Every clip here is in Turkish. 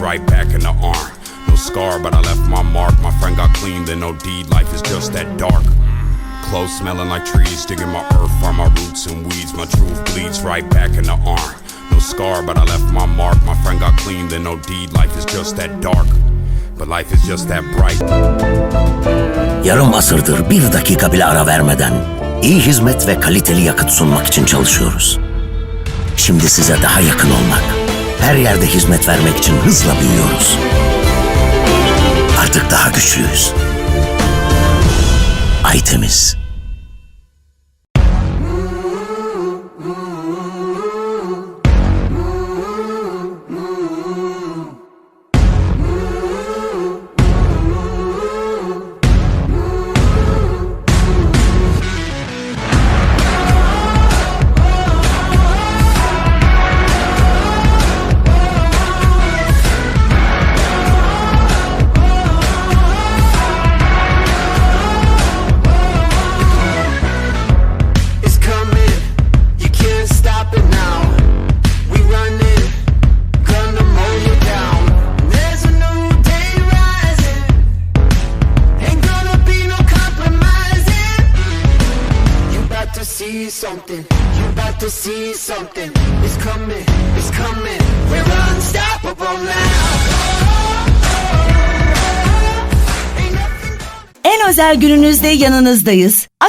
right back in the arm. No scar, but I left my mark. My friend got clean, then no deed. Life is just that dark. Clothes smelling like trees, digging my earth from my roots and weeds. My truth bleeds right back in the arm. No scar, but I left my mark. My friend got clean, then no deed. Life is just that dark. But life is just that bright. Yarım asırdır bir dakika bile ara vermeden iyi hizmet ve kaliteli yakıt sunmak için çalışıyoruz. Şimdi size daha yakın olmak, her yerde hizmet vermek için hızla büyüyoruz. Artık daha güçlüyüz. Aytemiz. See something. It's coming, it's coming. We're unstoppable now. En özel gününüzde yanınızdayız.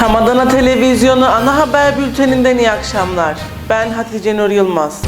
Tam Adana Televizyonu ana haber bülteninden iyi akşamlar. Ben Hatice Nur Yılmaz.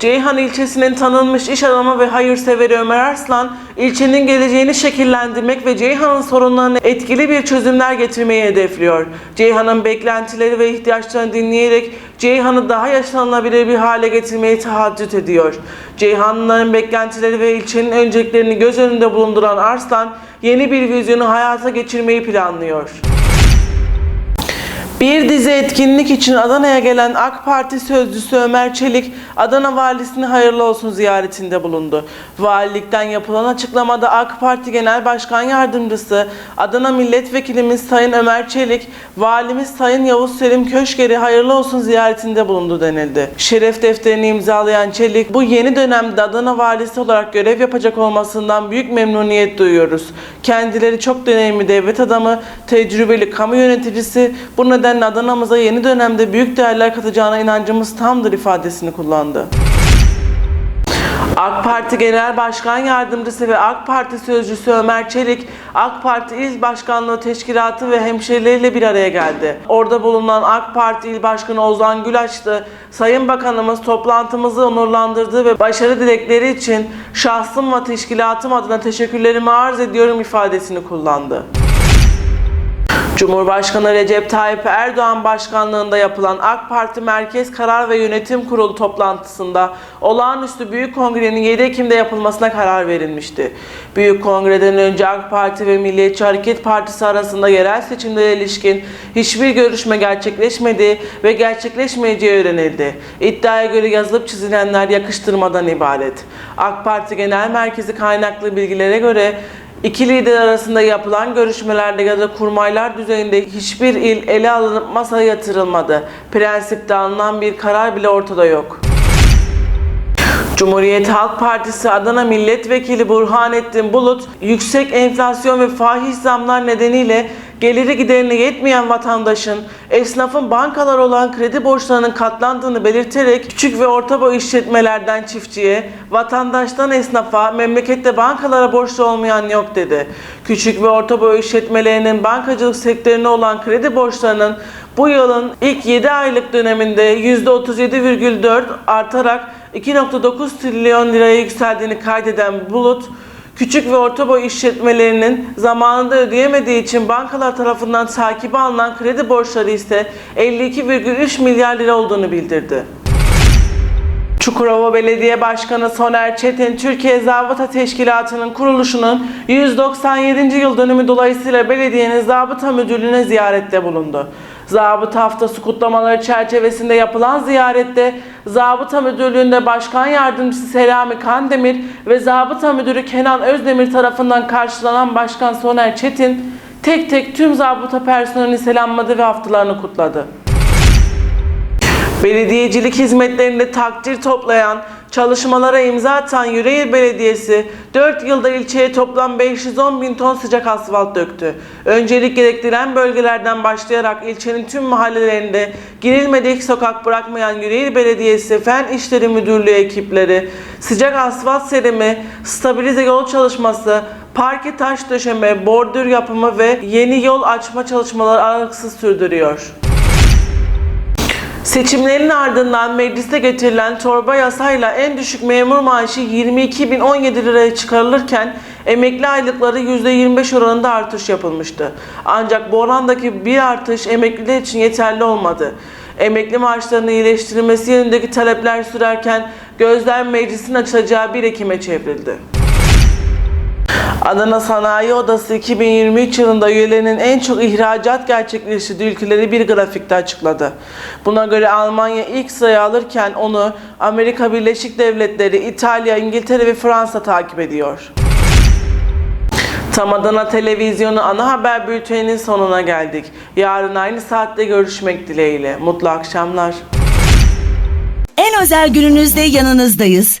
Ceyhan ilçesinin tanınmış iş adamı ve hayırseveri Ömer Arslan, ilçenin geleceğini şekillendirmek ve Ceyhan'ın sorunlarına etkili bir çözümler getirmeyi hedefliyor. Ceyhan'ın beklentileri ve ihtiyaçlarını dinleyerek Ceyhan'ı daha yaşanılabilir bir hale getirmeyi tahaddüt ediyor. Ceyhanlıların beklentileri ve ilçenin önceliklerini göz önünde bulunduran Arslan, yeni bir vizyonu hayata geçirmeyi planlıyor. Bir dizi etkinlik için Adana'ya gelen AK Parti sözcüsü Ömer Çelik, Adana Valisi'ne hayırlı olsun ziyaretinde bulundu. Valilikten yapılan açıklamada AK Parti Genel Başkan Yardımcısı, Adana Milletvekilimiz Sayın Ömer Çelik, Valimiz Sayın Yavuz Selim Köşker'i hayırlı olsun ziyaretinde bulundu denildi. Şeref defterini imzalayan Çelik, bu yeni dönemde Adana Valisi olarak görev yapacak olmasından büyük memnuniyet duyuyoruz. Kendileri çok deneyimli devlet adamı, tecrübeli kamu yöneticisi, bu nedenle Adana'mıza yeni dönemde büyük değerler katacağına inancımız tamdır ifadesini kullandı. AK Parti Genel Başkan Yardımcısı ve AK Parti Sözcüsü Ömer Çelik, AK Parti İl Başkanlığı Teşkilatı ve hemşerileriyle bir araya geldi. Orada bulunan AK Parti İl Başkanı Ozan Gülaç'tı. Sayın Bakanımız toplantımızı onurlandırdığı ve başarı dilekleri için şahsım ve teşkilatım adına teşekkürlerimi arz ediyorum ifadesini kullandı. Cumhurbaşkanı Recep Tayyip Erdoğan başkanlığında yapılan AK Parti Merkez Karar ve Yönetim Kurulu toplantısında olağanüstü Büyük Kongre'nin 7 Ekim'de yapılmasına karar verilmişti. Büyük Kongre'den önce AK Parti ve Milliyetçi Hareket Partisi arasında yerel seçimlere ilişkin hiçbir görüşme gerçekleşmedi ve gerçekleşmeyeceği öğrenildi. İddiaya göre yazılıp çizilenler yakıştırmadan ibaret. AK Parti Genel Merkezi kaynaklı bilgilere göre İki lider arasında yapılan görüşmelerde ya da kurmaylar düzeyinde hiçbir il ele alınıp masaya yatırılmadı. Prensipte alınan bir karar bile ortada yok. Cumhuriyet Halk Partisi Adana Milletvekili Burhanettin Bulut, yüksek enflasyon ve fahiş zamlar nedeniyle geliri giderine yetmeyen vatandaşın, esnafın bankalar olan kredi borçlarının katlandığını belirterek küçük ve orta boy işletmelerden çiftçiye, vatandaştan esnafa, memlekette bankalara borçlu olmayan yok dedi. Küçük ve orta boy işletmelerinin bankacılık sektörüne olan kredi borçlarının bu yılın ilk 7 aylık döneminde %37,4 artarak 2.9 trilyon liraya yükseldiğini kaydeden Bulut, küçük ve orta boy işletmelerinin zamanında ödeyemediği için bankalar tarafından takibe alınan kredi borçları ise 52,3 milyar lira olduğunu bildirdi. Çukurova Belediye Başkanı Soner Çetin, Türkiye Zabıta Teşkilatı'nın kuruluşunun 197. yıl dönümü dolayısıyla belediyenin zabıta müdürlüğüne ziyarette bulundu. Zabıta Haftası kutlamaları çerçevesinde yapılan ziyarette Zabıta Müdürlüğü'nde Başkan Yardımcısı Selami Kandemir ve Zabıta Müdürü Kenan Özdemir tarafından karşılanan Başkan Soner Çetin tek tek tüm zabıta personelini selamladı ve haftalarını kutladı. Belediyecilik hizmetlerinde takdir toplayan, çalışmalara imza atan Yüreğir Belediyesi 4 yılda ilçeye toplam 510 bin ton sıcak asfalt döktü. Öncelik gerektiren bölgelerden başlayarak ilçenin tüm mahallelerinde girilmedik sokak bırakmayan Yüreğir Belediyesi Fen İşleri Müdürlüğü ekipleri sıcak asfalt serimi, stabilize yol çalışması, parke taş döşeme, bordür yapımı ve yeni yol açma çalışmaları aralıksız sürdürüyor. Seçimlerin ardından meclise getirilen torba yasayla en düşük memur maaşı 22.017 liraya çıkarılırken emekli aylıkları %25 oranında artış yapılmıştı. Ancak bu orandaki bir artış emekliler için yeterli olmadı. Emekli maaşlarının iyileştirilmesi yönündeki talepler sürerken gözler meclisin açılacağı 1 Ekim'e çevrildi. Adana Sanayi Odası 2023 yılında üyelerinin en çok ihracat gerçekleştirdiği ülkeleri bir grafikte açıkladı. Buna göre Almanya ilk sırayı alırken onu Amerika Birleşik Devletleri, İtalya, İngiltere ve Fransa takip ediyor. Tam Adana Televizyonu ana haber bülteninin sonuna geldik. Yarın aynı saatte görüşmek dileğiyle. Mutlu akşamlar. En özel gününüzde yanınızdayız.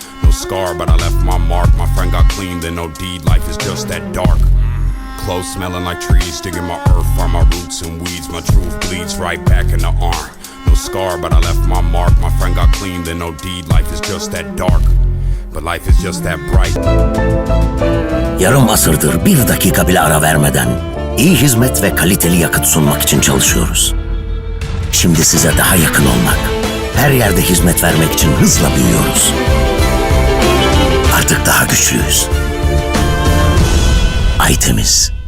No scar, but I left my mark. My friend got clean, then no deed. Life is just that dark. Clothes smelling like trees, digging my earth, find my roots and weeds. My truth bleeds right back in the arm. No scar, but I left my mark. My friend got clean, then no deed. Life is just that dark. But life is just that bright. Yarım asırdır bir dakika bile ara vermeden iyi hizmet ve kaliteli yakıt sunmak için çalışıyoruz. Şimdi size daha yakın olmak, her yerde hizmet vermek için hızla büyüyoruz. Artık daha güçlüyüz. Aytemiz. is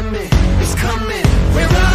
coming, it's coming. We're now.